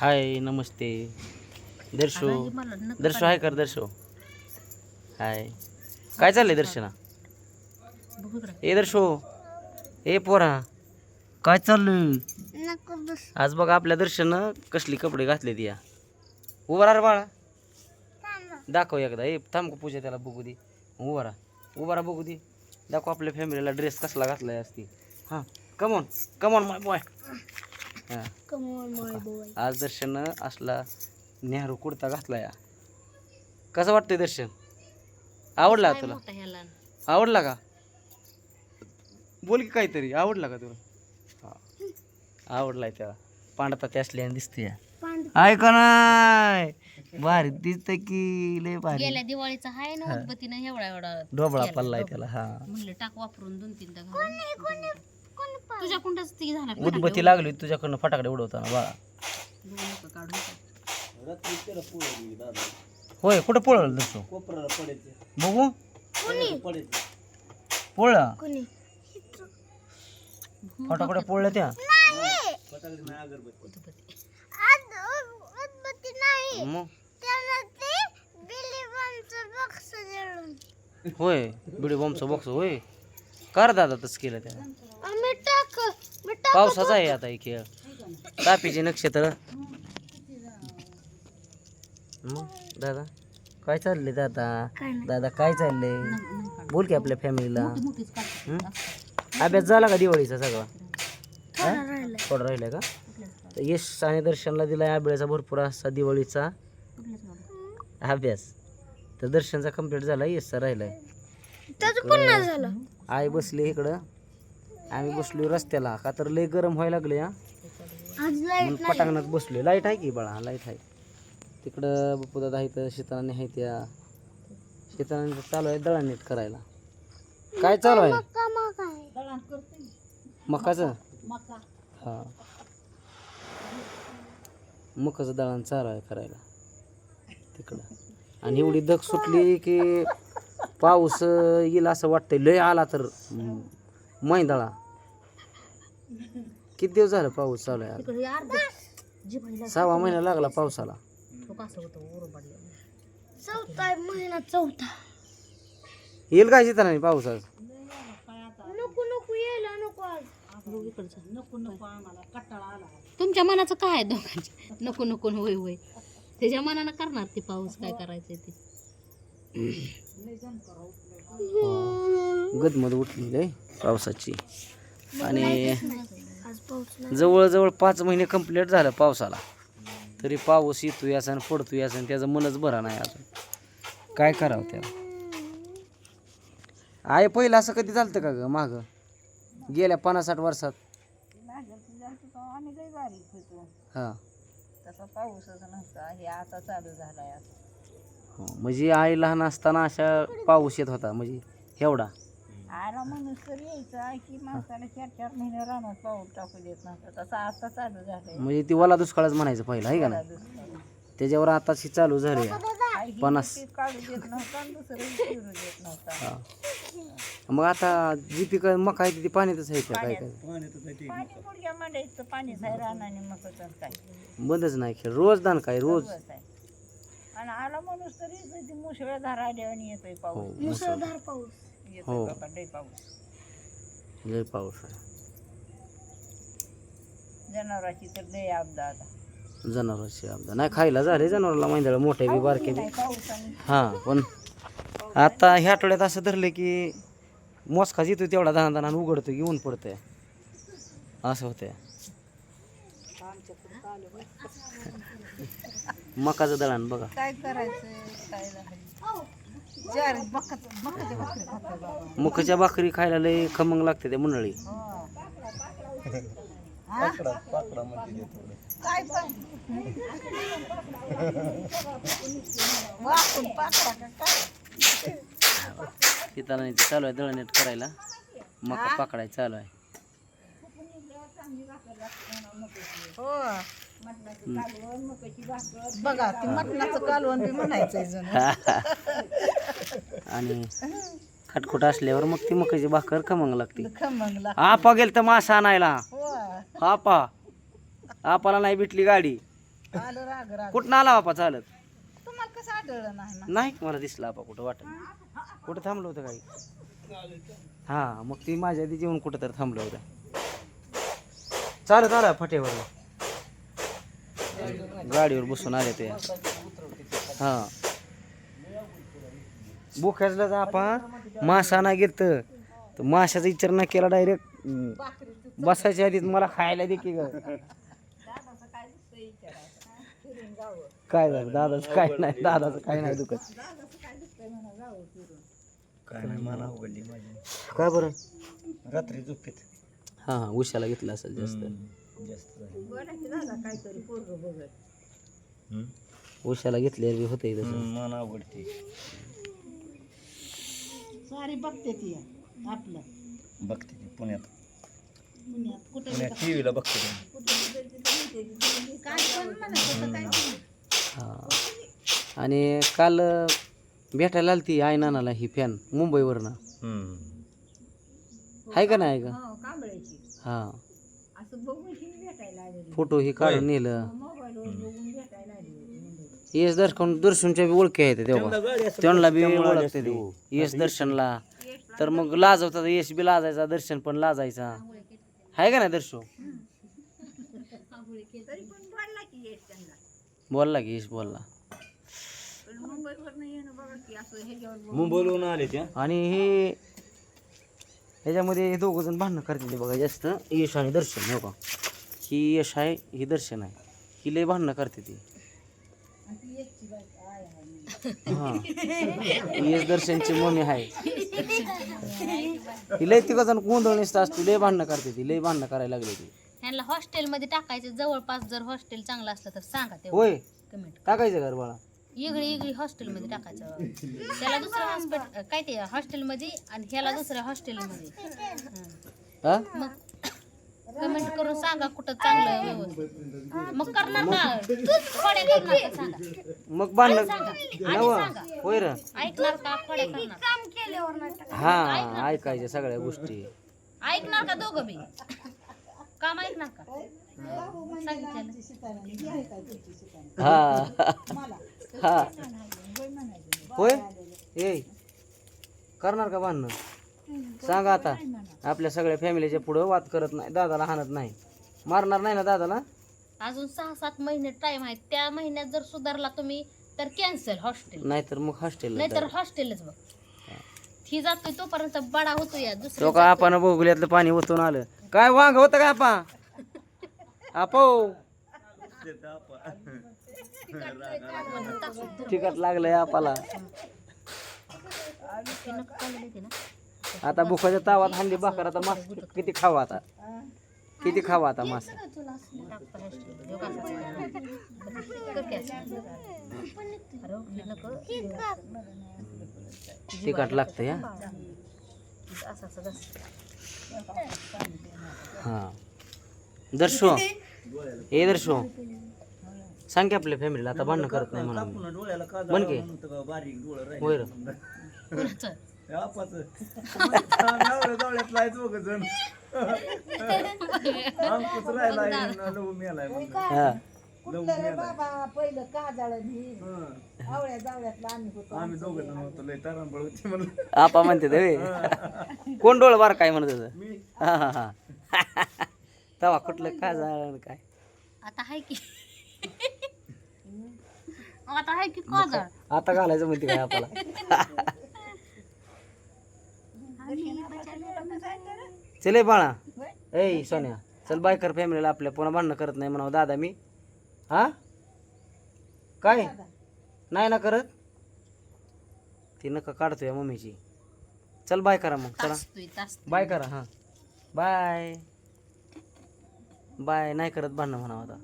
हाय नमस्ते. दर्शो. दर्शो हाय कर दर्शो. हाय. काय चाललंय दर्शना? ए दर्शो. ए पोरा. काय चाललंय? आज बघा आपल्या दर्शन कसली कपडे घातले या. उभा राहा रे बाळा. दाखव एकदा. ए थांब का पूजा त्याला बघू दे. उभा राहा. उभा राहा बघू दे. दाखव आपल्या फॅमिलीला ड्रेस कसला घातलाय असती हां. कमॉन कमॉन माय बॉय आज दर्शन असला नेहरू कुर्ता घातला या. कसं वाटतंय दर्शन? आवडला तुला? आवडला का? बोल की काहीतरी आवडला का तुला? हा. आवडलाय त्याला. पांडता त्या असल्याने दिसते ऐका नाय भारी दिसत की लय भारी. गेल्या दिवाळीचा आहे ना उदबत्तीनं एवढा एवढा डोबळा पडलाय त्याला हा. म्हणलं टाक वापरून दोन तीनदा घालून तुझ्या कुंडाच ती झाला उदबत्ती लागली तुझ्याकडनं फटाकडे उडवताना बाळा होय कुठं पळलं तसं बघू. पोळला? फटाकडे पोळल्या त्या? मग? होय बिडी बॉम्बचा बॉक्स होय. कर दादा तसं केलं त्या पावसाचा आहे आता हे खेळ. तापीचे नक्षत्र. मग दादा काय चाललंय दादा? दादा काय चाललंय? बोल की आपल्या फॅमिलीला. अभ्यास झाला का दिवाळीचा सगळा? थोडा राहिलाय. का? तर यश आणि दर्शनला दिलाय अभ्यासा भरपूर असा दिवाळीचा. अभ्यास. तर दर्शनचा कंप्लीट झाला यशचा राहिलाय. आई बसली इकडं. आम्ही बसलो रस्त्याला. का तर लय गरम व्हायला लागले हा. म्हणून पटांगणात बसलोय. लाइट आहे की बाळा लाइट आहे. तिकडं बप्पू दादा इथं शेताने आहे त्या शेताने चालू आहे दळण नीट करायला. काय चालू आहे? मकाचं? हा. मकाचं दळण चालू आहे करायला. तिकडं. आणि एवढी धग सुटली की पाऊस येईल असं वाटतंय. लय आला तर. मैंदळा. किती दिवस झालं पाऊस चालू आहे आता? जिभाईला सहावा महिना लागला पावसाला. तो कसं होतं ओरं पडलं? चौथा महिना चौथा. येईल काय शेताना पाऊस आज? नको नको यायला नको आज. नको नको तुमच्या मनाचं काय आहे दोघांचे नको नको होय होय. त्याच्या मनानं करणार ते पाऊस काय करायचंय ते. गदमद उठलेली आहे पावसाची. आणि जवळजवळ पाच महिने कंप्लीट झालं पावसाला. तरी पाऊस येतोय असं आणि पडतोय असं आणि त्याचं मनच बरा नाही अजून. काय करावं त्याला? आहे पहिलं असं कधी झालं का ग माग? गेल्या पन्नास साठ वर्षात? हां. तसा पाऊसच नसता हे आता चालू झालाय हो म्हणजे आई लहान असताना अशा पाऊस येत होता म्हणजे एवढा. आला माणूस तर यायचा. की माणसाला चार चार महिने रानात पाऊस टाकू देत नव्हता. तसा आता चालू झालाय. म्हणजे ती वला दुष्काळच म्हणायचं पहिलं आहे का नाही? त्याच्यावर आताशी चालू झाली. पन्नास. काढू देत नव्हता आणि दुसरं फिरू देत नव्हता. हा. मग आता जी पिकं मका आहे ती पाण्यातच आहे का? काय काय? पाणी मुडक्या मांडायचं. पाणी आहे रानाने मग काय. बंदच नाही खेळ. रोज दान काय रोज? आहे. आणि आला माणूस तरी ती मुसळधार आल्याने येतोय हो पाऊस. मुसळ मुसळधार पाऊस. येतोय हो. बाबा लय पाऊस. लय पाऊस आहे. जनावराची तर लय आपदा आता. जनावरांची आपदा. नाही खायला झाले जनावराला मैंदळ मोठे बी बारके बी. पाऊस आणि हां पण आता ह्या आठवड्यात असं धरलं की मोसखाच येतो तेवढा दहा दहा उघडतो की ऊन पडतंय. असं होतंय. मकाचं दळण बघा. काय करायचं काय चार बकत भाकरी बाबा. मुखाच्या भाकरी खायला लय खमंग लागते त्या मंडळी. काय पण. वाकून पाकडा का काय? तिथं नाही ते चालू आहे दळण नीट करायला. मका पाकडाय चालू आहे. हो. बघा ती मटणाचं कालवण बी म्हणायचंय आणि खटखुट असल्यावर मग ती मकाची भाकर खमंग लागते. खमंगला आपा गेल तर मासा आणायला. हो आपा. आपाला नाही भेटली गाडी. कुठं आला बापा चालत? तुम्हाला कसं आढळलं नाही ना? नाही मला दिसला आपा कुठं वाटत कुठं थांबलं होतं काही हा मग ती माझ्या आधी जेवण कुठं तर थांबलं होतं. चालत आला फाट्यावर गाडीवर बसून आले ते. हा. बुखायला तर आपण मासा नाही घेत तर माशाचा विचार नाही केला डायरेक्ट बसायच्या आधीच मला खायला दे की ग. काय झालं? दादाचं काय नाही दादाचं काय नाही दुखत. काय नाही मला माझी. काय बरं? रात्री झोपेत. हा हा उशाला घेतला असेल जास्त. जास्त झाली. उशाला घेतले बी होते तसं. हम्म, मला आवडते सारी बघते ती आपलं. बघते ती पुण्यात. पुण्यात कुठे पुण्यात टी व्हीला बघते ती. काय पण म्हणत होतं काय नाही. हा. आणि काल अं, भेटायला आली ती आई नानाला ही फॅन मुंबईवरनं. हम्म. आहे का नाही आहे का? हो कांबळ्याची हा असं बघून ही भेटायला आलेली फोटो ही काढून नेलं. आलेली येस दर्शन दर्शनच्या बी ओळखी आहेत तेव्हा. त्यांना बी ओळखते ते. हो. येस दर्शनला. तर मग लाजवतात यश बी लाजायचा दर्शन पण लाजायचा. आहे का नाही दर्शो? तरी पण बोलला की यश बोलला. मुंबईवरून आले त्या आणि हे ह्याच्यामध्ये दोघ जण भांडणं करतील बघा जास्त. यश आणि दर्शन हो का? ही यश आहे ही दर्शन आहे. ही लय भांडणं करते ती. हा. यश दर्शनची मम्मी आहे. ही लय तिघ जण गोंधळणीस्त असते लय भांडणं करते ती लय भांडणं करायला लागली ती. ह्यांना हॉस्टेलमध्ये टाकायचं जवळपास जर हॉस्टेल चांगलं असलं तर सांगा ते होय. कमेंट टाकायचं घर बाळा. इगळी इगळी हॉस्टेलमध्ये टाकायचं. त्याला दुसऱ्या हॉस्पिटल काय ते हॉस्टेलमध्ये आणि ह्याला दुसऱ्या हॉस्टेलमध्ये. हा? मग कमेंट करून सांगा कुठं चांगलं व्यवस्थित. मग करणार ना. तूच खोड्या करणार का सांगा. मग नव सांगा. होय र. ऐकणार का? खोड्या करणार. काम केल्यावर. हा ऐकायच्या सगळ्या गोष्टी. ऐकणार का दोघं बी? काम ऐकणार का? हा. हा. होय? ये करणार का भांडणं सांगा आता आपल्या सगळ्या फॅमिलीच्या पुढं वाद करत नाही दादाला हाणत नाही. मारणार नाही ना दादाला? अजून सहा सात महिने टाइम आहे त्या महिन्यात जर सुधारला तुम्ही तर कॅन्सल हॉस्टेल नाहीतर मग हॉस्टेल नाहीतर हॉस्टेलच बघ. ही. जातोय तोपर्यंत बडा होतो या तो दुसऱ्या का आपण बघुल्यातलं पाणी ओतून आलं. काय वांग होतं का आपा? आपो? तिकट लागलंय आपाला. आता बुखाच्या तावात हल्ली भाकर आता मास किती खावा आता? किती खावा आता मास? तिखट लागतं या? हा. दर्शो हे दर्शो. सांग की आपल्या फॅमिलीला आता भांडणं करत नाही म्हणून. पुन्हा म्हण की. होय आपाचं. जवळ्यात दोघं जण. अंकुश राहिलाय आणि लहू मेलाय म्हणलं. हा. लहू रे मेलाय. बाबा पहिलं काजळ ही. हं. आवळ्या जावळ्यातला आम्ही होतो. आम्ही दोघं जण होतो लय तारांबळ होती म्हणलं. आपा म्हणते ते. कोण डोळ बार काय म्हणत होतं? मी. हा हा हा. तवा कुठलं काय झालं काय? आता आहे की. आता आहे की काजळ. आता घालायचं म्हणते काय आपल्याला? चले बाळा. ए सोन्या चल बायकर फॅमिलीला आपल्या. पुन्हा भांडणं करत नाही म्हणावं दादा मी. हा? काय? नाही ना करत? ती नका काढतोय मम्मीची. चल बाय करा मग चला. बाय करा हां. बाय. बाय नाही करत भांडणं म्हणावं आता.